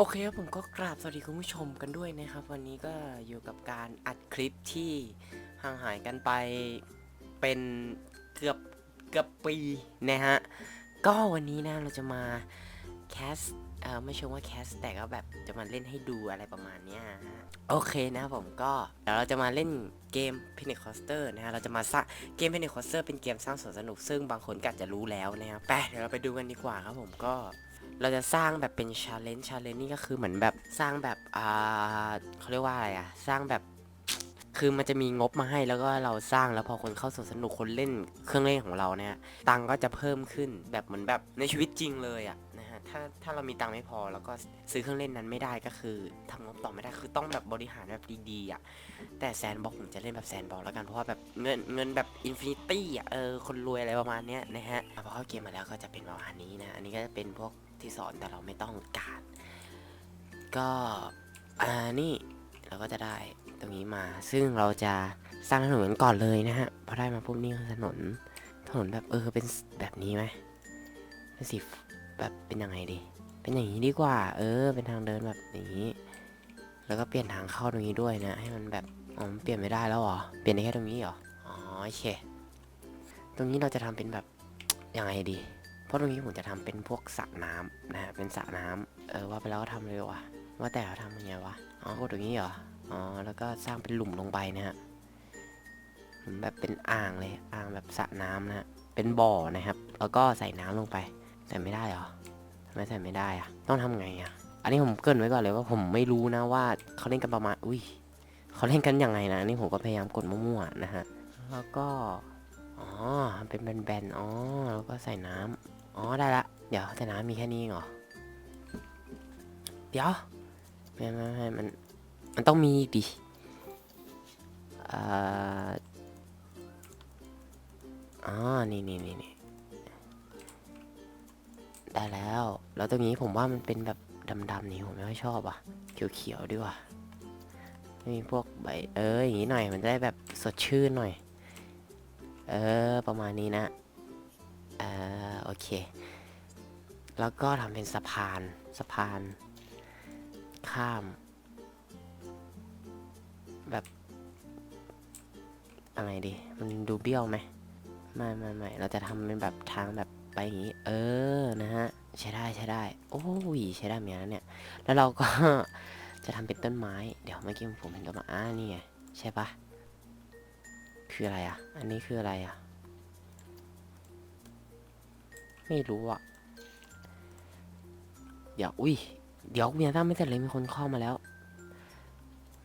โอเคครับผมก็กราบสวัสดีคุณผู้ชมกันด้วยนะครับ วันนี้ก็อยู่กับการอัดคลิปที่ห่างหายกันไปเป็นเกือบเกือบปีนะฮะก็วันนี้นะเราจะมาแคสเอ่อไม่เชิงว่าแคสแต่ก็แบบจะมาเล่นให้ดูอะไรประมาณเนี้ยโอเคนะผมก็เดี๋ยวเราจะมาเล่นเกม p e n n y c o s t e r นะฮะเราจะมาสร้างเกม p e n n y c o s t e r เป็นเกมสร้างสวนสนุกซึ่งบางคนก็อาจจะรู้แล้วนะครับไปเดี๋ยวเราไปดูกันดีกว่าครับผมก็ เราจะสร้างแบบเป็นชาเลนจ์ชาเลนจ์นี่ก็คือเหมือนแบบสร้างแบบอ่าเขาเรียกว่าอะไรอะสร้างแบบคือมันจะมีงบมาให้แล้วก็เราสร้างแล้วพอคนเข้าสนสนุกคนเล่นเครื่องเล่นของเราเนี่ยตังก็จะเพิ่มขึ้นแบบเหมือนแบบในชีวิตจริงเลยอะนะฮะถ้าถ้าเรามีตังไม่พอแล้วก็ซื้อเครื่องเล่นนั้นไม่ได้ก็คือทำงบต่อไม่ได้คือต้องแบบบริหารแบบดีๆอะแต่แซนบ็อกผมจะเล่นแบบแซนบ็อกแล้วกันเพราะว่าแบบเงินเงินแบบอินฟินิตี้อะเออคนรวยอะไรประมาณเนี้ยนะฮะพอเข้าเกมมาแล้วก็จะเป็นประมาณนี้นะอันนี้ก็จะเป็นพวก ที่สอนแต่เราไม่ต้องการ ก็อ่านี่เราก็จะได้ตรงนี้มา ซึ่งเราจะสร้างถนนก่อนเลยนะฮะพอได้มาปุ๊บนี่คือถนนถนนแบบเออเป็นแบบนี้ไหมเป็นสีแบบเป็นยังไงดีเป็นอย่างนี้ดีกว่า เออ เป็นทางเดินแบบนี้ แล้วก็เปลี่ยนทางเข้าตรงนี้ด้วยนะ ให้มันแบบอ๋อมันเปลี่ยนไม่ได้แล้วหรอเปลี่ยนได้แค่ตรงนี้เหรออ๋อโอเค ตรงนี้เราจะทำเป็นแบบยังไงดี เพราะตรงนี้ผมจะทำเป็นพวกสระน้ำนะฮะเป็นสระน้ำเออว่าไปแล้วก็ทำเลยวะว่าแต่เราทำยังไงวะอ๋อกดตรงนี้เหรออ๋อแล้วก็สร้างเป็นหลุมลงไปนะฮะหมือนแบบเป็นอ่างเลยอ่างแบบสระน้ำนะฮะเป็นบ่อนะครับ แล้วก็ใส่น้ำลงไปใส่ไม่ได้เหรอทำไมใส่ไม่ได้อะต้องทำไงอะอันนี้ผมเกินไว้ก่อนเลยว่าผมไม่รู้นะว่าเขาเล่นกันประมาณอุ้ยเขาเล่นกันยังไงนะอันนี่ผมก็พยายามกดมั่วๆนะฮะแล้วก็อ๋อเป็นแบนๆอ๋อแล้วก็ใส่น้ำ อ๋อได้ละ เดี๋ยวแต่น้ำมีแค่นี้เหรอ เดี๋ยวไม่ไม่ไม่มัน มันต้องมีดิอ่ออ๋อนี่นี่นี่นี่ได้แล้ว แล้วตรงนี้ผมว่ามันเป็นแบบดำๆนี่ผมไม่ค่อยชอบอะ เขียวๆดีกว่ามีพวกใบเอออย่างนี้หน่อยมันจะได้แบบสดชื่นหน่อย เออ ประมาณนี้นะ เค แล้วก็ทำเป็นสะพานสะพาน ข้าม แบบอะไรดี มันดูเบี้ยวไหมไม่ไม่ไม่เราจะทำเป็นแบบทางแบบไปอย่างนี้ เออนะฮะใช้ได้ใช้ได้ โอ้ยใช้ได้เหมือนกันเนี่ย แล้วเราก็ จะทำเป็นต้นไม้ เดี๋ยวเมื่อกี้ผมเห็นต้นไม้อ่านี่ไงใช่ปะคืออะไรอะ อันนี้คืออะไรอะ ไม่รู้อะเดี๋ยว อุ้ย เดี๋ยวเมียตั้งไม่เสร็จเลยมีคนเข้ามาแล้ว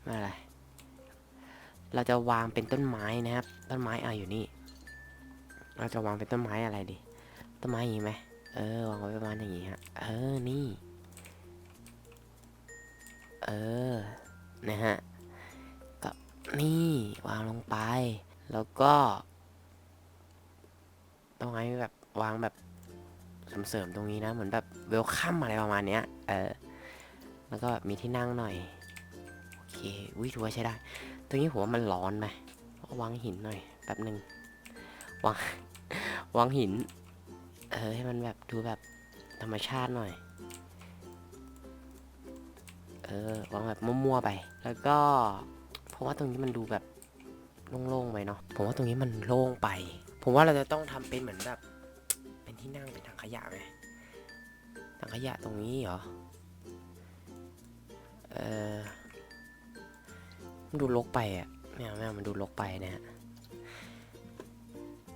ม่อะไร เราจะวางเป็นต้นไม้นะครับ ต้นไม้อะอยู่นี่ เราจะวางเป็นต้นไม้อะไรดี ต้นไม้อย่างนี้ไหมเออ วางไว้ประมาณอย่างนี้ฮะ เออ นี่ เออ นะฮะ ก็นี่ วางลงไป แล้วก็ ต้นไม้แบบวางแบบ เสริมๆตรงนี้นะ เหมือนแบบเวลคัมอะไรประมาณเนี้ย เออ แล้วก็มีที่นั่งหน่อย โอเค อุ้ยถือว่าใช้ได้ ตรงนี้ผมว่ามันร้อนไหมวางหินหน่อยแป๊บหนึ่งวางวางหิน เออ ให้มันแบบดูแบบธรรมชาติหน่อย เออ วางแบบมั่วๆไป แล้วก็ เพราะว่าตรงนี้มันดูแบบโล่งๆไปเนาะ ผมว่าตรงนี้มันโล่งไป ผมว่าเราจะต้องทำเป็นเหมือนแบบ ที่นั่งเป็นถังขยะไหมถังขยะตรงนี้เหรอ เออมันดูรกไปอะไม่เอาไม่มันดูรกไปนะฮะ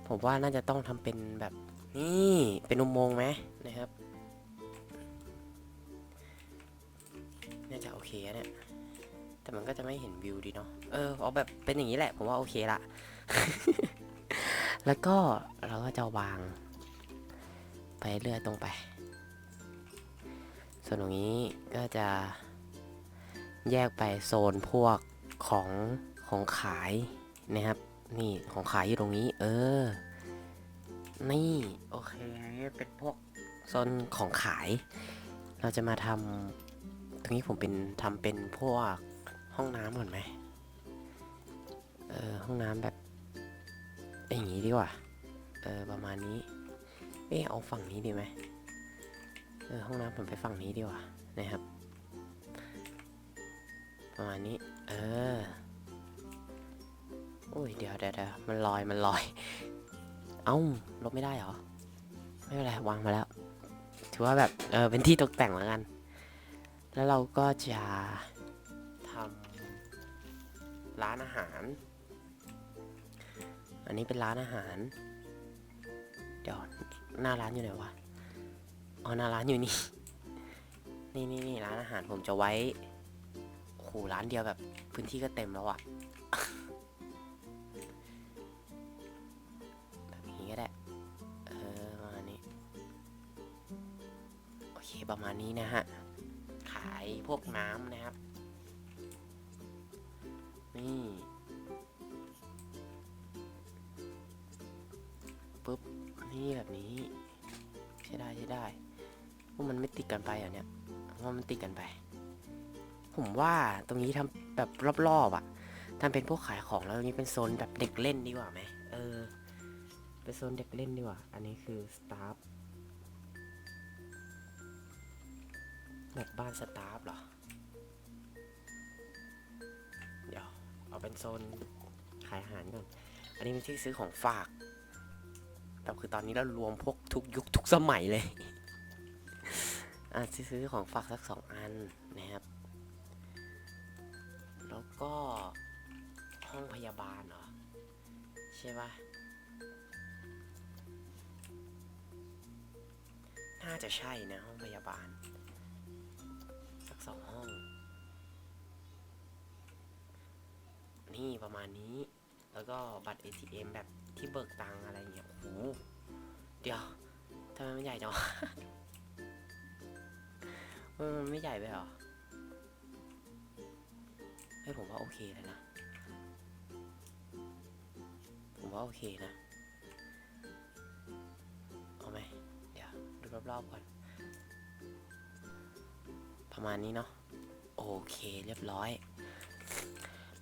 ผมว่าน่าจะต้องทำเป็นแบบนี่เป็นอุโมงค์ไหมนะครับ น่าจะโอเคอะเนี่ย แต่มันก็จะไม่เห็นวิวดีเนาะ เออเอาแบบเป็นอย่างนี้แหละ ผมว่าโอเคละ แล้วก็เราก็จะวาง ไปเรื่อยตรงไป ส่วนตรงนี้ก็จะแยกไปโซนพวกของของขายนะครับ นี่ของขายอยู่ตรงนี้ เออ นี่โอเคเป็นพวกโซนของขาย เราจะมาทำตรงนี้ผมเป็นทำเป็นพวกห้องน้ำก่อนไหมเออห้องน้ำแบบอย่างนี้ดีกว่า เออประมาณนี้ เออเอาฝั่งนี้ดีไหมเออห้องน้ำผมไปฝั่งนี้ดีกว่านะครับ ประมาณนี้ เออโอ้ยเดี๋ยวเดี๋ยวเดี๋ยวมันลอยมันลอย เอ้าลบไม่ได้เหรอ ไม่เป็นไรวางมาแล้ว ถือว่าแบบเออเป็นที่ตกแต่งแล้วกัน แล้วเราก็จะทำร้านอาหาร อันนี้เป็นร้านอาหาร เดี๋ยว หน้าร้านอยู่ไหนวะอ๋อหน้าร้านอยู่นี่ นี่นี่นี่ร้านอาหารผมจะไว้โอ้โหร้านเดียวแบบ พื้นที่ก็เต็มแล้วอะแบบนี้ก็ได้เออประมาณนี้โอเคประมาณนี้นะฮะ ขายพวกน้ำนะครับ นี่ปุ๊บ นี่แบบนี้ ใช้ได้ใช้ได้พวกมันไม่ติดกันไปอะเนี่ยว่ามันติดกันไป ผมว่าตรงนี้ทำแบบรอบๆอะทำเป็นพวกขายของแล้วตรงนี้เป็นโซนแบบเด็กเล่นดีกว่าไหมเออเป็นโซนเด็กเล่นดีกว่า อันนี้คือสตาฟแบบบ้านสตาฟเหรอเดี๋ยวเอาเป็นโซนขายอาหารก่อน อันนี้เป็นที่ซื้อของฝาก แต่คือตอนนี้เรารวมพวกทุกยุคทุกสมัยเลย อะซื้อของฝากสักสองอันนะครับ แล้วก็ห้องพยาบาลเหรอ ใช่ปะน่าจะใช่นะห้องพยาบาล สักสองห้อง นี่ประมาณนี้ แล้วก็บัตร ATM แบบ ที่เบิกตังอะไรเงี้ยโอ้โหเดี๋ยวทำไมมันใหญ่จังวะมันไม่ใหญ่ไปหรอให้ผมว่าโอเคเลยนะ ผมว่าโอเคนะ เอาไหมเดี๋ยวดูรอบๆก่อน ประมาณนี้เนาะ โอเคเรียบร้อย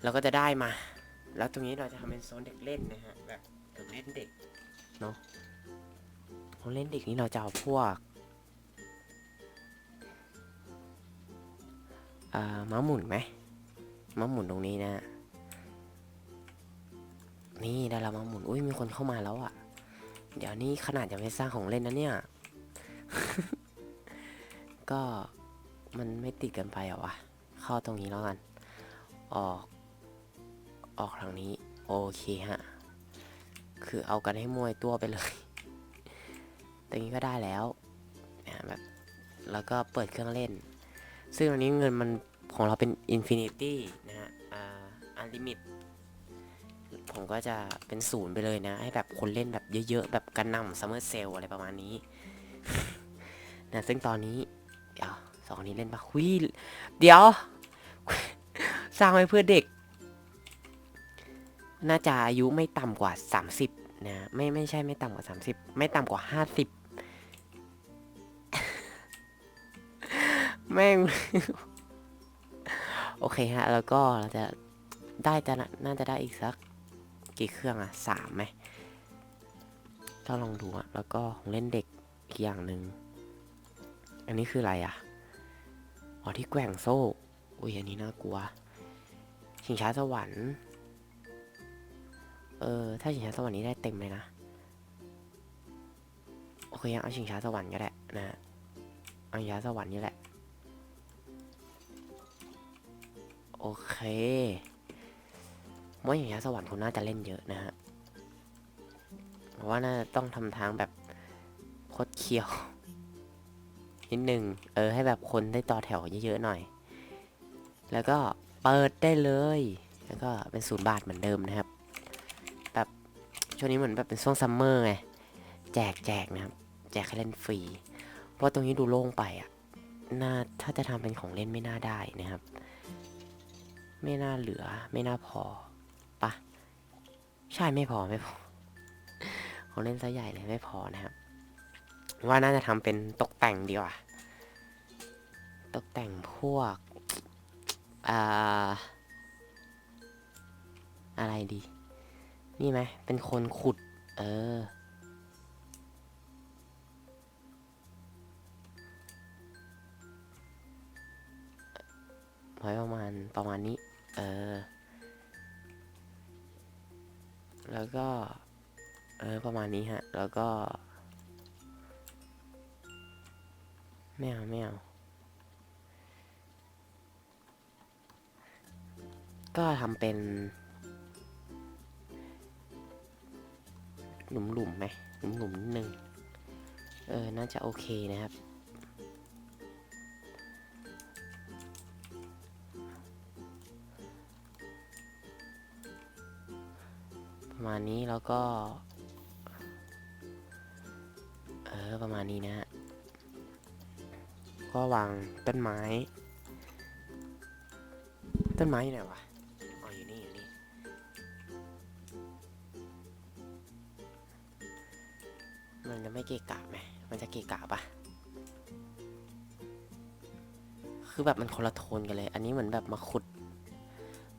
เราก็จะได้มา แล้วตรงนี้เราจะทำเป็นโซนเด็กเล่นนะฮะแบบ เล่นเด็กเนาะของเล่นเด็กนี่เราจะเอาพวกอ่าม้าหมุนไหมม้าหมุนตรงนี้นะ นี่ได้แล้วม้าหมุนอุ้ยมีคนเข้ามาแล้วอะ่ะ เดี๋ยวนี้ขนาดยังไม่สร้างของเล่นนะเนี่ย ก็มันไม่ติดกันไปเหรอวะ เข้าตรงนี้แล้วกัน ออก ออกทางนี้ โอเคฮะ คือเอากันให้มวยตัวไปเลย ตรงนี้ก็ได้แล้วนะแบบแล้วก็เปิดเครื่องเล่น ซึ่งอันนี้เงินมันของเราเป็น Infinity นะฮะอ่า Unlimit ผมก็จะเป็นศูนย์ไปเลยนะ ให้แบบคนเล่นแบบเยอะๆ แบบกันนำ Summer Sale อะไรประมาณนี้นะซึ่งตอนนี้ เดี๋ยวสองนนี้เล่นปะคุยเดี๋ยว สร้างไว้เพื่อเด็ก น่าจะอายุไม่ต่ำกว่า 30 นะ ไม่ไม่ใช่ไม่ต่ำกว่า 30 ไม่ต่ำกว่า 50 แม่ง โอเคฮะ แล้วก็เราจะได้จะน่าจะได้อีกสักกี่เครื่องอะสามไหมถ้าลองดูอะแล้วก็ของเล่นเด็กอีกอย่างหนึ่ง อันนี้คืออะไรอะอ๋อที่แกว่งโซ่ อุ้ยอันนี้น่ากลัว ชิงช้าสวรรค์ เออ ถ้าชิงช้าสวรรค์นี้ได้เต็มเลยนะ โอเคยังเอาชิงช้าสวรรค์ก็ได้นะฮะเอาชิงช้าสวรรค์นี่แหละ โอเคว่าอย่างนี้ยสวรรค์คุณน่าจะเล่นเยอะนะฮะเพราะว่าน่าจะต้องทำทางแบบโคดเคียวนิดหนึ่งเออให้แบบคนได้ต่อแถวเยอะๆหน่อย แล้วก็เปิดได้เลย แล้วก็เป็นศูนย์บาทเหมือนเดิมนะครับ ช่วงนี้เหมือนแบบเป็นช่วงซัมเมอร์ไง แจกแจกนะครับ แจกให้เล่นฟรี เพราะตรงนี้ดูโล่งไปอะน่าถ้าจะทำเป็นของเล่นไม่น่าได้นะครับ ไม่น่าเหลือ ไม่น่าพอปะใช่ไม่พอไม่พอ ของเล่นซะใหญ่เลยไม่พอนะครับ ว่าน่าจะทำเป็นตกแต่งดีกว่า ตกแต่งพวกอ่าอะไรดี นี่ไหมเป็นคนขุด เออ ไว้ประมาณประมาณนี้ เออ แล้วก็ เออ ประมาณนี้ฮะ แล้วก็ไม่เอาไม่เอาก็ทำเป็น หลุมๆไหมหลุมๆนิดนึงเออ น่าจะโอเคนะครับ ประมาณนี้แล้วก็ เออ ประมาณนี้นะฮะ ก็วางต้นไม้ ต้นไม้อยู่ไหนวะ มันจะไม่เกะกะไหมมันจะเกะกะปะคือแบบมันคนละโทนกันเลย อันนี้เหมือนแบบมาขุด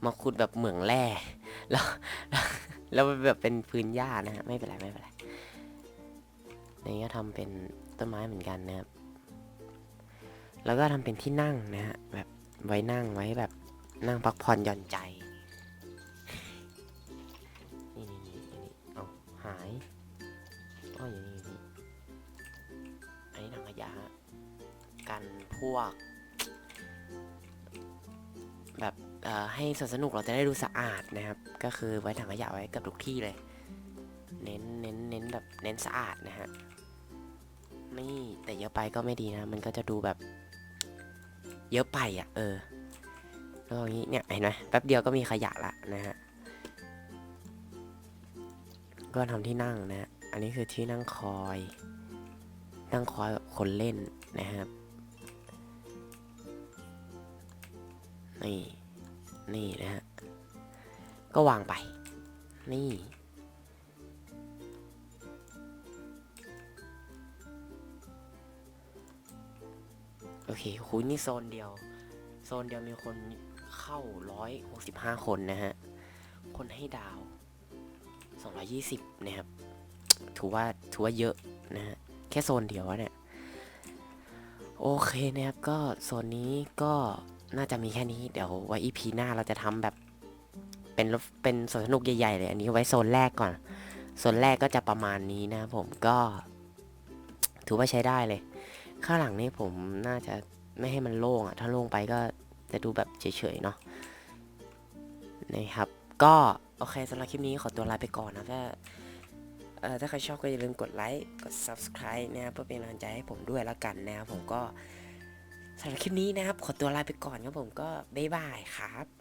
มาขุดแบบเหมืองแร่แล้วแล้วแบบเป็นพื้นหญ้านะฮะไม่เป็นไรไม่เป็นไรในนี้ก็ทำเป็นต้นไม้เหมือนกันนะครับ แล้วก็ทำเป็นที่นั่งนะฮะแบบไว้นั่งไว้แบบนั่งพักผ่อนหย่อนใจ พวก แบบให้สวนสนุกเราจะได้ดูสะอาดนะครับ ก็คือไว้ถังขยะไว้เกับทุกที่เลย เน้นเน้นเน้นแบบเน้นสะอาดนะฮะนี่แต่เยอะไปก็ไม่ดีนะ มันก็จะดูแบบ เยอะไปอะ เออแล้วอย่างนี้เนี่ยเห็นไหมแป๊บเดียวก็มีขยะละนะฮะก็ทำที่นั่งนะฮะอันนี้คือที่นั่งคอย นั่งคอยคนเล่นนะครับ นี่ นี่นะฮะ ก็วางไป นี่ โอเคคุยนี่โซนเดียว โซนเดียวมีคนเข้าร้อยหกสิบห้าคนนะฮะ คนให้ดาวสองร้อยี่สิบนะครับ ถือว่า ถือว่าเยอะนะฮะ แค่โซนเดียวเนี่ย โอเคนะครับ ก็โซนนี้ก็ น่าจะมีแค่นี้เดี๋ยวไว้อีพีหน้าเราจะทำแบบ เป็นเป็นสวนสนุกใหญ่ๆเลย อันนี้ไว้โซนแรกก่อนโซนแรกก็จะประมาณนี้นะผมก็ถือว่าใช้ได้เลย ข้างหลังนี่ผมน่าจะไม่ให้มันโล่งอะถ้าโล่งไปก็จะดูแบบเฉยๆเนาะนะครับ ก็โอเคสำหรับคลิปนี้ขอตัวลาไปก่อนนะถ้าถ้าใครชอบก็อย่าลืมกดไลค์กด subscribe นะครับเพื่อเป็นกำลังใจให้ผมด้วยแล้วกันนะครับผมก็ สำหรับคลิปนี้นะครับ ขอตัวลาไปก่อนครับผมก็บ๊ายบายครับ